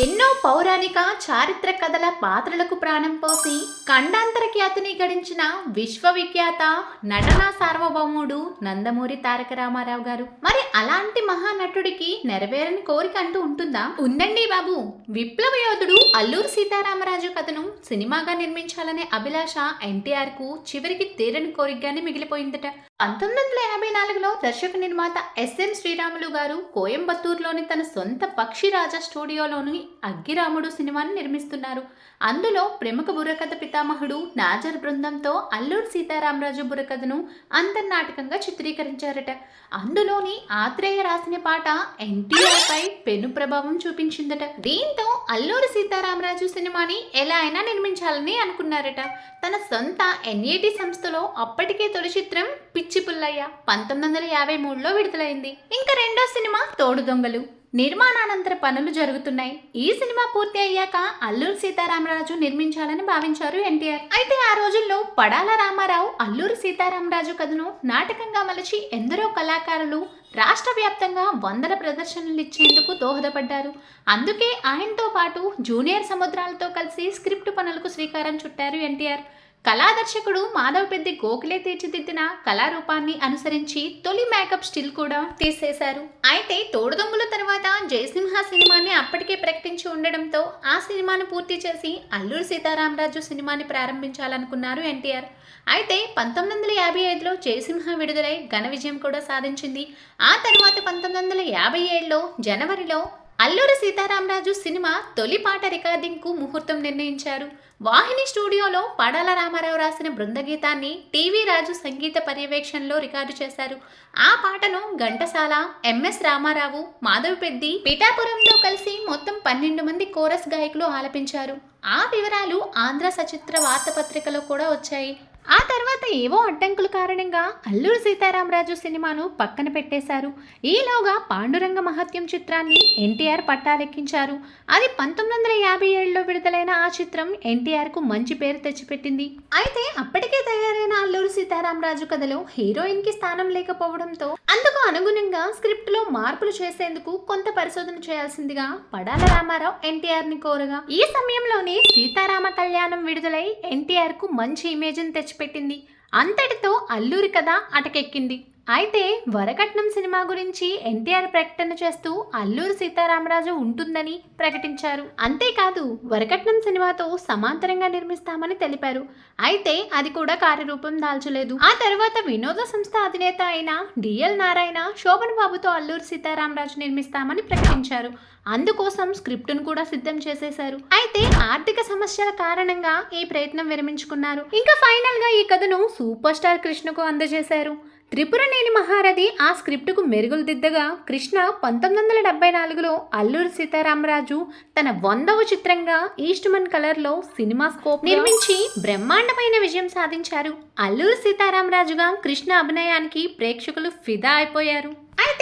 ఎన్నో పౌరాణిక చారిత్రక కథల పాత్రలకు ప్రాణం పోసి ఖండాంతర ఖ్యాతిని గడించిన విశ్వవిఖ్యాత నటనా సార్వభౌముడు నందమూరి తారక రామారావు గారు. మరి అలాంటి మహానటుడికి నెరవేరని కోరిక అంటూ ఉంటుందా? ఉందండి బాబు విప్లవ యోధుడు అల్లూరు సీతారామరాజు కథను సినిమాగా నిర్మించాలనే అభిలాష ఎన్టీఆర్కు చివరికి తీరని కోరికగానే మిగిలిపోయిందట. పంతొమ్మిది వందల యాభై నాలుగులో దర్శక నిర్మాత ఎస్ఎం శ్రీరాములు గారు కోయంబత్తూరులోని తన సొంత పక్షిరాజా స్టూడియోలోని అగ్గిరాముడు సినిమాను నిర్మిస్తున్నారు. అందులో ప్రముఖ బుర్రకథ పితామహుడు నాజర్ బృందంతో అల్లూరు సీతారామరాజు బుర్రకథను అంతర్నాటకంగా చిత్రీకరించారట. అందులోని ఆత్రేయ రాసిన పాట ఎన్టీఆర్పై పెను ప్రభావం చూపించిందట. దీంతో అల్లూరు సీతారామరాజు సినిమాని ఎలా అయినా నిర్మించాలని అనుకున్నారట. తన సొంత ఎన్ఏటి సంస్థలో అప్పటికే తొలి చిత్రం పిచ్చి పుల్లయ్య పంతొమ్మిది వందల యాభై మూడులో విడుదలైంది. ఇంకా రెండో సినిమా తోడు దొంగలు. నిర్మాణానంతర పనులు జరుగుతున్నాయి. ఈ సినిమా పూర్తి అయ్యాక అల్లూరి సీతారామరాజు నిర్మించాలని భావించారు ఎన్టీఆర్. అయితే ఆ రోజుల్లో పడాల రామారావు అల్లూరి సీతారామరాజు కథను నాటకంగా మలచి ఎందరో కళాకారులు రాష్ట్ర వ్యాప్తంగా వందల ప్రదర్శనలు ఇచ్చేందుకు దోహదపడ్డారు. అందుకే ఆయనతో పాటు జూనియర్ సముద్రాలతో కలిసి స్క్రిప్ట్ పనులకు శ్రీకారం చుట్టారు ఎన్టీఆర్. కళాదర్శకుడు మాధవ్ పెద్ది గోఖలే తీర్చిదిద్దిన కళారూపాన్ని అనుసరించి తొలి మేకప్ స్టిల్ కూడా తీసేశారు. అయితే తోడుదొంగుల తర్వాత జయసింహ సినిమాని అప్పటికే ప్రకటించి ఉండడంతో ఆ సినిమాను పూర్తి చేసి అల్లూరి సీతారామరాజు సినిమాని ప్రారంభించాలనుకున్నారు ఎన్టీఆర్. అయితే పంతొమ్మిది వందల యాభై ఐదులో జయసింహ విడుదలై ఘన విజయం కూడా సాధించింది. ఆ తర్వాత పంతొమ్మిది వందల యాభై ఏడులో జనవరిలో అల్లూరి సీతారామరాజు సినిమా తొలి పాట రికార్డింగ్కు ముహూర్తం నిర్ణయించారు. వాహిని స్టూడియోలో పడాల రామారావు రాసిన బృందగీతాన్ని టీవీ రాజు సంగీత పర్యవేక్షణలో రికార్డు చేశారు. ఆ పాటను ఘంటసాల ఎంఎస్ రామారావు మాధవి పెద్ది పిఠాపురంలో కలిసి మొత్తం పన్నెండు మంది కోరస్ గాయకులు ఆలపించారు. ఆ వివరాలు ఆంధ్ర సచిత్ర వార్తాపత్రికలో కూడా వచ్చాయి. ఆ తర్వాత ఏవో అడ్డంకుల కారణంగా అల్లూరి సీతారామరాజు సినిమాను పక్కన పెట్టేశారు. ఈలోగా పాండురంగ మహత్యం చిత్రాన్ని ఎన్టీఆర్ పట్టాలెక్కించారు. అది పంతొమ్మిది వందల యాభై ఏడులో విడుదలైన ఆ చిత్రం ఎన్టీఆర్కు మంచి పేరు తెచ్చిపెట్టింది. అయితే అప్పటికే తయారైన అల్లూరి సీతారామరాజు కథలో హీరోయిన్కి స్థానం లేకపోవడంతో అందుకు అనుగుణంగా స్క్రిప్ట్లో మార్పులు చేసేందుకు కొంత పరిశోధన చేయాల్సిందిగా పడాల రామారావు ఎన్టీఆర్ని కోరగా ఈ సమయంలోనే సీతారామ కళ్యాణం విడుదలై ఎన్టీఆర్కు మంచి తెచ్చి తెచ్చిపెట్టింది. అంతటితో అల్లూరి కథ అటకెక్కింది. అయితే వరకట్నం సినిమా గురించి ఎన్టీఆర్ ప్రకటన చేస్తూ అల్లూరి సీతారామరాజు ఉంటుందని ప్రకటించారు. అంతేకాదు వరకట్నం సినిమాతో సమాంతరంగా నిర్మిస్తామని తెలిపారు. అయితే అది కూడా కార్యరూపం దాల్చలేదు. ఆ తర్వాత వినోద సంస్థ అధినేత అయిన డిఎల్ నారాయణ శోభన్ బాబుతో అల్లూరి సీతారామరాజు నిర్మిస్తామని ప్రకటించారు. అందుకోసం స్క్రిప్ట్ను కూడా సిద్ధం చేసేశారు. అయితే ఆర్థిక సమస్యల కారణంగా ఈ ప్రయత్నం విరమించుకున్నారు. ఇంకా ఫైనల్గా ఈ కథను సూపర్ స్టార్ కృష్ణకు అందజేశారు. త్రిపురనేని మహారథి ఆ స్క్రిప్టుకు మెరుగులు దిద్దగా కృష్ణ పంతొమ్మిది వందల డెబ్బై నాలుగులో అల్లూరి సీతారామరాజు తన వందవ చిత్రంగా ఈస్ట్మన్ కలర్లో సినిమా స్కోప్ నిర్మించి బ్రహ్మాండమైన విజయం సాధించారు. అల్లూరి సీతారామరాజుగా కృష్ణ అభినయానికి ప్రేక్షకులు ఫిదా అయిపోయారు.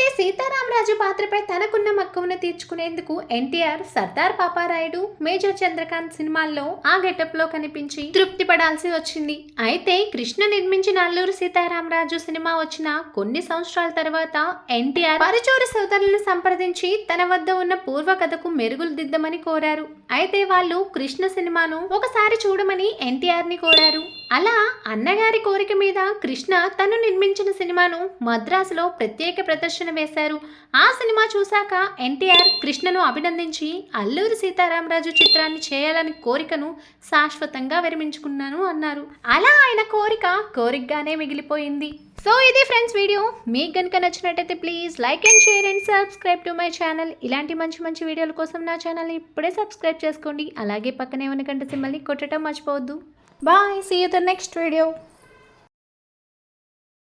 అయితే సీతారామరాజు పాత్రపై తనకున్న మక్కువను తీర్చుకునేందుకు ఎన్టీఆర్ సర్దార్ పాపారాయుడు మేజర్ చంద్రకాంత్ సినిమాల్లో ఆ గెటప్లో కనిపించి తృప్తి పడాల్సి వచ్చింది. అయితే కృష్ణ నిర్మించిన అల్లూరు సీతారామరాజు సినిమా వచ్చిన కొన్ని సంవత్సరాల తర్వాత ఎన్టీఆర్ పరుచూరి సోదరులను సంప్రదించి తన వద్ద ఉన్న పూర్వ కథకు మెరుగులు దిద్దమని కోరారు. అయితే వాళ్ళు కృష్ణ సినిమాను ఒకసారి చూడమని ఎన్టీఆర్ని కోరారు. అలా అన్నగారి కోరిక మీద కృష్ణ తను నిర్మించిన సినిమాను మద్రాసులో ప్రత్యేక ప్రదర్శన వేశారు. ఆ సినిమా చూశాక ఎన్టీఆర్ కృష్ణను అభినందించి అల్లూరి సీతారామరాజు చిత్రాన్ని చేయాలని కోరికను శాశ్వతంగా విరమించుకున్నాను అన్నారు. అలా ఆయన కోరిక కోరికగానే మిగిలిపోయింది. సో ఇది ఫ్రెండ్స్ వీడియో. మీకు కనుక నచ్చినట్టయితే please like and share and subscribe to my channel. ఇలాంటి మంచి మంచి వీడియోల కోసం నా ఛానల్ని ఇప్పుడే సబ్స్క్రైబ్ చేసుకోండి. అలాగే పక్కనే ఉన్న గంట సింబల్ని కొట్టడం మర్చిపోవద్దు. Bye. See you the next video.